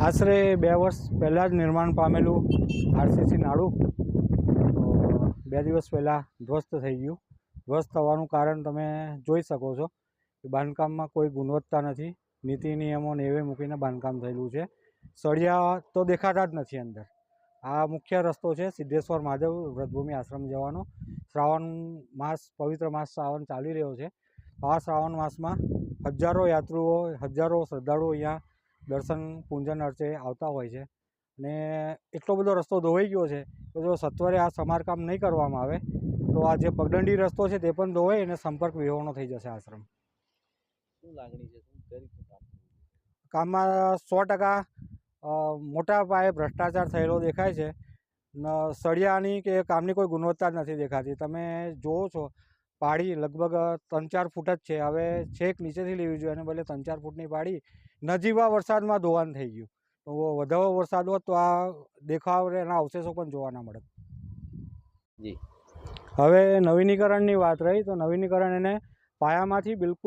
આશરે બે વર્ષ પહેલાં જ નિર્માણ પામેલું આરસીસી નાડું બે દિવસ પહેલાં ધ્વસ્ત થઈ ગયું. ધ્વસ્ત થવાનું કારણ તમે જોઈ શકો છો કે બાંધકામમાં કોઈ ગુણવત્તા નથી. નીતિ, નિયમો નેવે મૂકીને બાંધકામ થયેલું છે. સળિયા તો દેખાતા જ નથી અંદર. આ મુખ્ય રસ્તો છે સિદ્ધેશ્વર મહાદેવ વ્રતભૂમિ આશ્રમ જવાનો. શ્રાવણ માસ, પવિત્ર માસ શ્રાવણ ચાલી રહ્યો છે. આ શ્રાવણ માસમાં હજારો યાત્રુઓ, હજારો શ્રદ્ધાળુઓ અહીંયા દર્શન પૂજન અર્ચે આવતા હોય છે. અને એટલો બધો રસ્તો ધોવાઈ ગયો છે કે જો સત્વરે આ સમારકામ નહીં કરવામાં આવે તો આ જે પગદંડી રસ્તો છે તે પણ ધોવાઈ અને સંપર્ક વિહોણો થઈ જશે આશ્રમ. શું લાગણી છે? કામમાં સો ટકા મોટા પાયે ભ્રષ્ટાચાર થયેલો દેખાય છે. સળિયાની કે કામની કોઈ ગુણવત્તા જ નથી દેખાતી. તમે જુઓ છો પાળી લગભગ ત્રણ ચાર ફૂટ જ છે. હવે છેક નીચેથી લેવી જોઈએ અને ભલે ત્રણ ચાર ફૂટની પાળી નજીવા વરસાદમાં ધોવાણ થઈ ગયું. તો વધારે વરસાદ હોત તો આ દેખાવ એના અવશેષો પણ જોવા ના મળે જી. હવે નવીનીકરણની વાત રહી તો નવીનીકરણ એને પાયામાંથી બિલકુલ